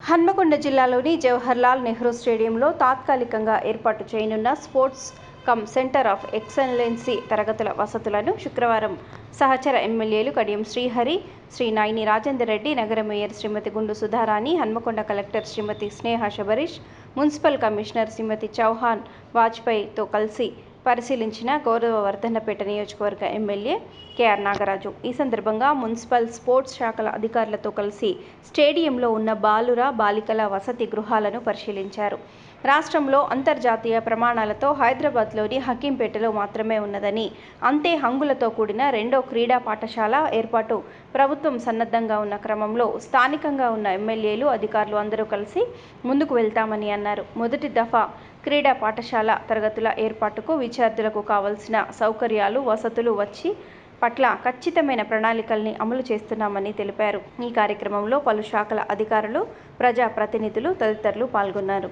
హన్మకొండ జిల్లాలోని జవహర్లాల్ నెహ్రూ స్టేడియంలో తాత్కాలికంగా ఏర్పాటు చేయనున్న sports cum centre of excellency తరగతుల వసతులను శుక్రవారం సహచర ఎమ్మెల్యేలు కడియం శ్రీహరి శ్రీ నాయిని రాజేందర్ రెడ్డి నగర mayor Shrimati Gundu Sudharani Hanamkonda collector Shrimati Sneha Shabarish municipal commissioner Shrimati Chauhan వాజ్పేయితో కలిసి పరిశీలించిన గౌరవ వర్ధన్నపేట నియోజకవర్గ ఎమ్మెల్యే కేఆర్ నాగరాజు. ఈ సందర్భంగా మున్సిపల్ స్పోర్ట్స్ శాఖల అధికారులతో కలిసి స్టేడియంలో ఉన్న బాలుర బాలికల వసతి గృహాలను పరిశీలించారు. రాష్ట్రంలో అంతర్జాతీయ ప్రమాణాలతో హైదరాబాద్లోని హకీంపేటలో మాత్రమే ఉన్నదని అంతే హంగులతో కూడిన రెండో క్రీడా పాఠశాల ఏర్పాటు ప్రభుత్వం సన్నద్ధంగా ఉన్న క్రమంలో స్థానికంగా ఉన్న ఎమ్మెల్యేలు అధికారులు అందరూ కలిసి ముందుకు వెళ్తామని అన్నారు. మొదటి దఫా క్రీడా పాఠశాల తరగతుల ఏర్పాటుకు విద్యార్థులకు కావలసిన సౌకర్యాలు వసతులు వచ్చి పట్ల ఖచ్చితమైన ప్రణాళికల్ని అమలు చేస్తున్నామని తెలిపారు. ఈ కార్యక్రమంలో పలు శాఖల అధికారులు ప్రజాప్రతినిధులు తదితరులు పాల్గొన్నారు.